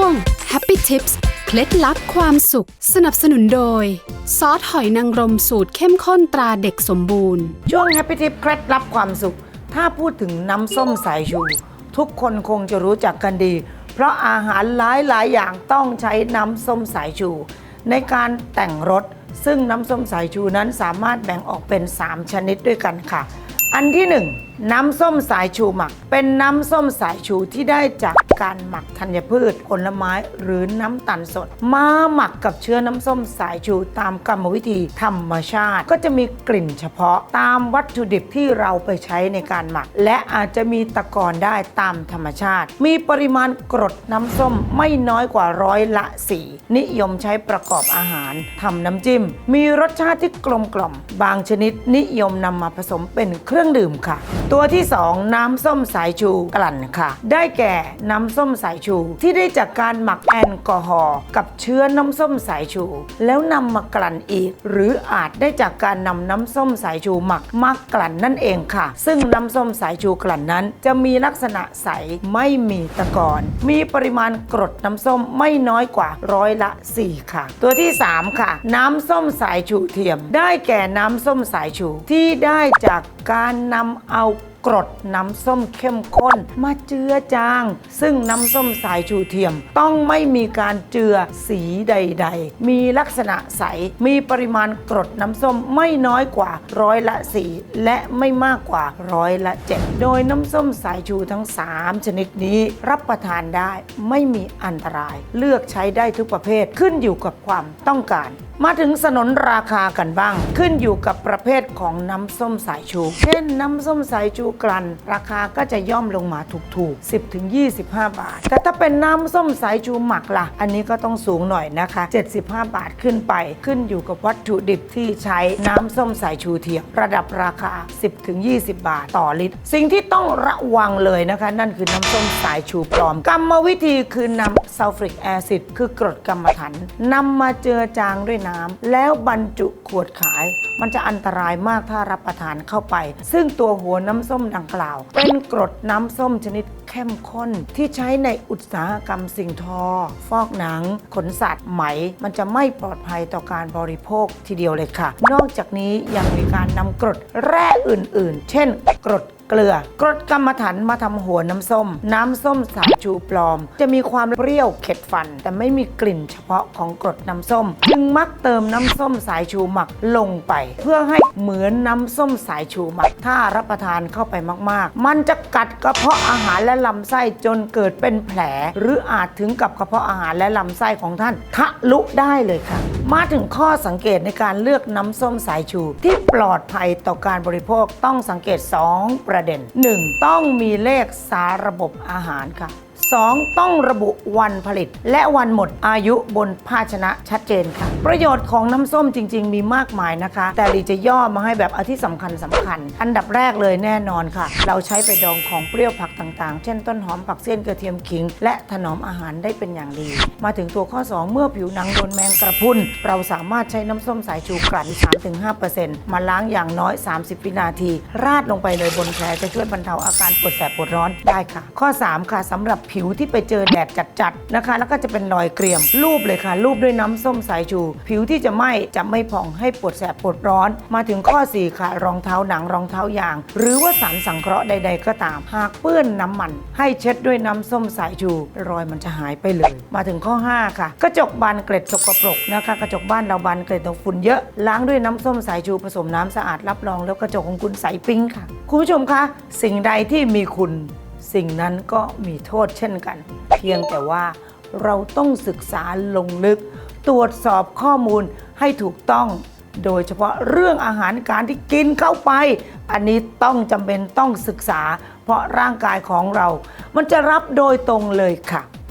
วง Happy Tips เคล็ดลับความสุข สนับสนุนโดย ซอสหอยนางรมสูตรเข้มข้นตราเด็กสมบูรณ์ ช่วง Happy Tip เคล็ดลับความสุข ถ้าพูดถึงน้ำส้มสายชู ทุกคนคงจะรู้จักกันดี เพราะอาหารหลายหลายอย่างต้องใช้น้ำส้มสายชู ในการแต่งรสซึ่งน้ำส้มสายชูนั้นสามารถแบ่งออกเป็น 3 ชนิดด้วยกันค่ะ อันที่1น้ำส้มสายชูหมัก เป็นน้ำส้มสายชูที่ได้จากการหมักธัญพืช ผลไม้หรือน้ำตาลสด มาหมักกับเชื้อน้ำส้มสายชูตามกรรมวิธีธรรมชาติ ก็จะมีกลิ่นเฉพาะตามวัตถุดิบที่เราไปใช้ในการหมัก และอาจจะมีตะกอนได้ตามธรรมชาติ มีปริมาณกรดน้ำส้มไม่น้อยกว่าร้อยละสี่นิยมใช้ประกอบอาหารทำน้ำจิ้ม มีรสชาติที่กลมกล่อม บางชนิดนิยมนำมาผสมเป็นเครื่องดื่มค่ะ ตัวที่ 2 น้ำส้มสายชูกลั่นค่ะ ได้แก่น้ำส้มสายชู ที่ได้จากการหมักแอลกอฮอล์กับเชื้อน้ำส้มสายชู แล้วนำมากลั่นอีก หรืออาจได้จากการนำน้ำส้มสายชูหมักมากลั่นนั่นเองค่ะ ซึ่งน้ำส้มสายชูกลั่นนั้น จะมีลักษณะใสไม่มีตะกอนมีปริมาณกรดน้ำส้มไม่น้อยกว่าร้อยละ 4 ค่ะ ตัวที่ 3 ค่ะ น้ำส้มสายชูเทียม ได้แก่น้ำส้มสายชูที่ได้จากการนำเอากรดน้ำส้มเข้มข้นมาเจือจาง ซึ่งน้ำส้มสายชูเทียม ต้องไม่มีการเจือสีใด ๆ มีลักษณะใส มีปริมาณกรดน้ำส้มไม่น้อยกว่าร้อยละสีและไม่มากกว่าร้อยละเจ็ดโดยน้ำส้มสายชูทั้ง 3 ชนิดนี้รับประทานได้ไม่มีอันตราย เลือกใช้ได้ทุกประเภทขึ้นอยู่กับความต้องการ มาถึงสนนราคากันบ้าง ขึ้นอยู่กับประเภทของน้ำส้มสายชู เช่นน้ำส้มสายชูกลั่น ราคาก็จะย่อมลงมาถูกๆ 10ถึง25 บาท แต่ถ้าเป็นน้ำส้มสายชูหมักล่ะ อันนี้ก็ต้องสูงหน่อยนะคะ 75 บาทขึ้นไป ขึ้นอยู่กับวัตถุดิบที่ใช้น้ำส้มสายชูเทียมระดับราคา 10ถึง20 บาทต่อลิตร สิ่งที่ต้องระวังเลยนะคะ นั่นคือน้ำส้มสายชูปลอม กรรมวิธีคือนำซัลฟริกแอซิดคือกรดกรรมฐานนำมาเจือจางด้วยน้ำแล้วบรรจุขวดขาย มันจะอันตรายมากถ้ารับประทานเข้าไป ซึ่งตัวหัวน้ำส้มดังกล่าว เป็นกรดน้ำส้มชนิดเข้มข้นที่ใช้ในอุตสาหกรรมสิ่งทอ ฟอกหนัง ขนสัตว์ไหม มันจะไม่ปลอดภัยต่อการบริโภคทีเดียวเลยค่ะ นอกจากนี้ยังมีการนำกรดแร่อื่น ๆ เช่น กรด เกลือกรดกรรมฐานมาทำหัวน้ำส้ม น้ำส้มสายชูปลอม จะมีความเปรี้ยวเข็ดฟัน แต่ไม่มีกลิ่นเฉพาะของกรดน้ำส้ม จึงมักเติมน้ำส้มสายชูหมักลงไป เพื่อให้เหมือนน้ำส้มสายชูหมัก ถ้ารับประทานเข้าไปมาก ๆ มันจะกัดกระเพาะอาหารและลำไส้จนเกิดเป็นแผล หรืออาจถึงกับกระเพาะอาหารและลำไส้ของท่านทะลุได้เลยค่ะมาถึงข้อสังเกตในการเลือกน้ำส้มสายชู ที่ปลอดภัยต่อการบริโภคต้องสังเกต 2 ประเด็น 1. ต้องมีเลขสาระบบอาหารค่ะ 2. ต้องระบุวันผลิต และวันหมดอายุบนภาชนะชัดเจนค่ะ ประโยชน์ของน้ำส้มจริง ๆ มีมากมายนะคะ แต่ลีจะย่อมาให้แบบอาที่สำคัญสำคัญ อันดับแรกเลยแน่นอนค่ะ เราใช้ไปดองของเปรี้ยวผักต่างๆ เช่นต้นหอมผักเส้นกระเทียมขิง และถนอมอาหารได้เป็นอย่างดี มาถึงตัวข้อ 2 เมื่อผิวหนังโดนแมงกระพุนเราสามารถใช้น้ำส้มสายชูกลั่น3-5%มาล้างอย่างน้อย 30 วินาที ราดลงไปเลยบนแผลจะช่วยบรรเทาอาการปวดแสบปวดร้อนได้ค่ะ ข้อ 3 ค่ะสำหรับผิวที่ไปเจอแดดจัดๆนะคะ แล้วก็จะเป็นรอยเกรียม รูปเลยค่ะ รูปด้วยน้ำส้มสายชู ผิวที่จะไหม้จะไม่ผ่องให้ปวดแสบปวดร้อน มาถึงข้อ 4 ค่ะ รองเท้าหนังรองเท้ายาง หรือว่าสารสังเคราะห์ใด ๆ ก็ตาม หากเปื้อนน้ำมัน ให้เช็ดด้วยน้ำส้มสายชู รอยมันจะหายไปเลย มาถึงข้อ 5 ค่ะ กระจกบานเกล็ดสกปรกนะคะ กระจกบ้านเราบานเกล็ดตกฝุ่นเยอะล้างด้วยน้ำส้มสายชูผสมน้ำสะอาดรับรองแล้วกระจกของคุณใสปิ้งค่ะ คุณผู้ชมคะสิ่งใดที่มีคุณ สิ่งนั้นก็มีโทษเช่นกัน เพียงแต่ว่าเราต้องศึกษาลงลึก ตรวจสอบข้อมูลให้ถูกต้อง โดยเฉพาะเรื่องอาหารการที่กินเข้าไป อันนี้ต้องจำเป็นต้องศึกษา เพราะร่างกายของเรา มันจะรับโดยตรงเลยค่ะ